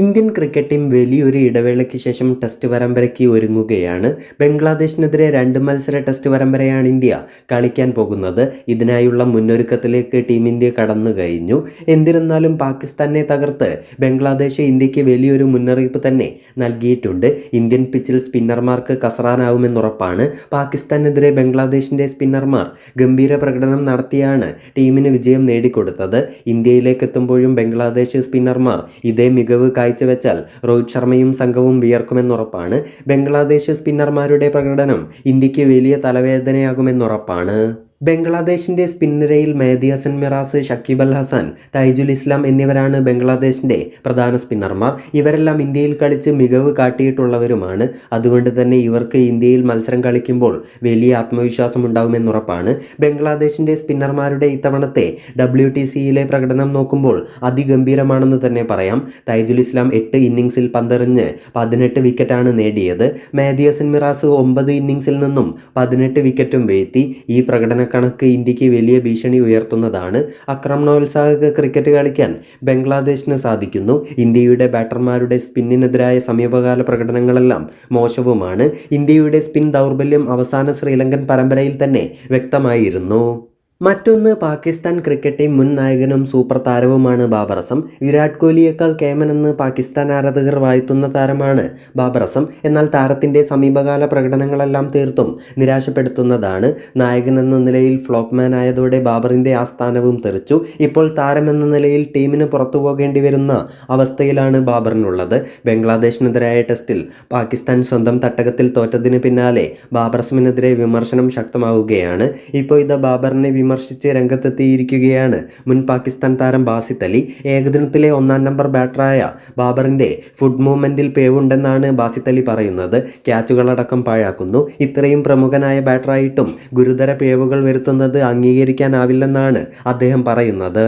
Indian cricket team വലിയൊരു ഇടവേളയ്ക്ക് ശേഷം ടെസ്റ്റ് പരമ്പരയ്ക്ക് ഒരുങ്ങുകയാണ്. ബംഗ്ലാദേശിനെതിരെ രണ്ട് മത്സര ടെസ്റ്റ് പരമ്പരയാണ് ഇന്ത്യ കളിക്കാൻ പോകുന്നത്. ഇതിനായുള്ള മുന്നൊരുക്കത്തിലേക്ക് ടീം ഇന്ത്യ കടന്നു കഴിഞ്ഞു. എന്നിരുന്നാലും പാകിസ്ഥാനെ തകർത്ത് ബംഗ്ലാദേശ് ഇന്ത്യയ്ക്ക് വലിയൊരു മുന്നറിയിപ്പ് തന്നെ നൽകിയിട്ടുണ്ട്. ഇന്ത്യൻ പിച്ചിൽ സ്പിന്നർമാർക്ക് കസറാനാവുമെന്നുറപ്പാണ് പാകിസ്ഥാനെതിരെ ബംഗ്ലാദേശിന്റെ സ്പിന്നർമാർ ഗംഭീര പ്രകടനം നടത്തിയാണ് ടീമിന് വിജയം നേടിക്കൊടുത്തത്. ഇന്ത്യയിലേക്ക് എത്തുമ്പോഴും ബംഗ്ലാദേശ് സ്പിന്നർമാർ ഇതേ മികവ് കാഴ്ചവെച്ചാൽ രോഹിത് ശർമ്മയും സംഘവും വിയർക്കുമെന്നുറപ്പാണ്. ബംഗ്ലാദേശ് സ്പിന്നർമാരുടെ പ്രകടനം ഇന്ത്യയ്ക്ക് വലിയ തലവേദനയാകുമെന്നുറപ്പാണ്. ബംഗ്ലാദേശിന്റെ സ്പിന്നരയിൽ മേദി ഹസൻ മിറാസ് ഷക്കീബ് അൽ ഹസൻ തൈജുൽ ഇസ്ലാം എന്നിവരാണ് ബംഗ്ലാദേശിന്റെ പ്രധാന സ്പിന്നർമാർ. ഇവരെല്ലാം ഇന്ത്യയിൽ കളിച്ച് മികവ് കാട്ടിയിട്ടുള്ളവരുമാണ്. അതുകൊണ്ട് തന്നെ ഇവർക്ക് ഇന്ത്യയിൽ മത്സരം കളിക്കുമ്പോൾ വലിയ ആത്മവിശ്വാസം ഉണ്ടാകുമെന്നുറപ്പാണ് ബംഗ്ലാദേശിന്റെ സ്പിന്നർമാരുടെ ഇത്തവണത്തെ ഡബ്ല്യു ടി സിയിലെ പ്രകടനം നോക്കുമ്പോൾ അതിഗംഭീരമാണെന്ന് തന്നെ പറയാം. തൈജുൽ ഇസ്ലാം എട്ട് ഇന്നിങ്സിൽ പന്തെറിഞ്ഞ് പതിനെട്ട് വിക്കറ്റാണ് നേടിയത്. മേദി ഹസൻ മിറാസ് ഒമ്പത് ഇന്നിങ്സിൽ നിന്നും പതിനെട്ട് വിക്കറ്റും വീഴ്ത്തി. ഈ പ്രകടന കണക്ക് ഇന്ത്യയ്ക്ക് വലിയ ഭീഷണി ഉയർത്തുന്നതാണ് ആക്രമണോത്സാഹക ക്രിക്കറ്റ് കളിക്കാൻ ബംഗ്ലാദേശിന് സാധിക്കുന്നു. ഇന്ത്യയുടെ ബാറ്റർമാരുടെ സ്പിന്നിനെതിരായ സമീപകാല പ്രകടനങ്ങളെല്ലാം മോശവുമാണ്. ഇന്ത്യയുടെ സ്പിൻ ദൗർബല്യം അവസാന ശ്രീലങ്കൻ പരമ്പരയിൽ തന്നെ വ്യക്തമായിരുന്നു. മറ്റൊന്ന് പാകിസ്ഥാൻ ക്രിക്കറ്റ് ടീം മുൻ നായകനും സൂപ്പർ താരവുമാണ് ബാബർ അസം. വിരാട് കോഹ്ലിയേക്കാൾ കേമനെന്ന് പാകിസ്ഥാൻ ആരാധകർ വാഴ്ത്തുന്ന താരമാണ് ബാബർ അസം. എന്നാൽ താരത്തിന്റെ സമീപകാല പ്രകടനങ്ങളെല്ലാം തീർത്തും നിരാശപ്പെടുത്തുന്നതാണ്. നായകൻ എന്ന നിലയിൽ ഫ്ലോപ്മാൻ ആയതോടെ ബാബറിന്റെ ആ സ്ഥാനവും തെറിച്ചു. ഇപ്പോൾ താരമെന്ന നിലയിൽ ടീമിന് പുറത്തു പോകേണ്ടി വരുന്ന അവസ്ഥയിലാണ് ബാബറിനുള്ളത്. ബംഗ്ലാദേശിനെതിരായ ടെസ്റ്റിൽ പാകിസ്ഥാൻ സ്വന്തം തട്ടകത്തിൽ തോറ്റതിന് പിന്നാലെ ബാബർ അസമിനെതിരെ വിമർശനം ശക്തമാവുകയാണ്. ഇപ്പോൾ ഇത് ബാബറിനെ വിമർശിച്ച് രംഗത്തെത്തിയിരിക്കുകയാണ്. മുൻ പാകിസ്ഥാൻ താരം ബാസിത്ത് അലി ഏകദിനത്തിലെ ഒന്നാം നമ്പർ ബാറ്ററായ ബാബറിന്റെ ഫുഡ് മൂവ്മെന്റിൽ പേവുണ്ടെന്നാണ് ബാസിത്ത് അലി പറയുന്നത്. ക്യാച്ചുകളടക്കം പാഴാക്കുന്നു. ഇത്രയും പ്രമുഖനായ ബാറ്ററായിട്ടും ഗുരുതര പേവുകൾ വരുത്തുന്നത് അംഗീകരിക്കാനാവില്ലെന്നാണ് അദ്ദേഹം പറയുന്നത്.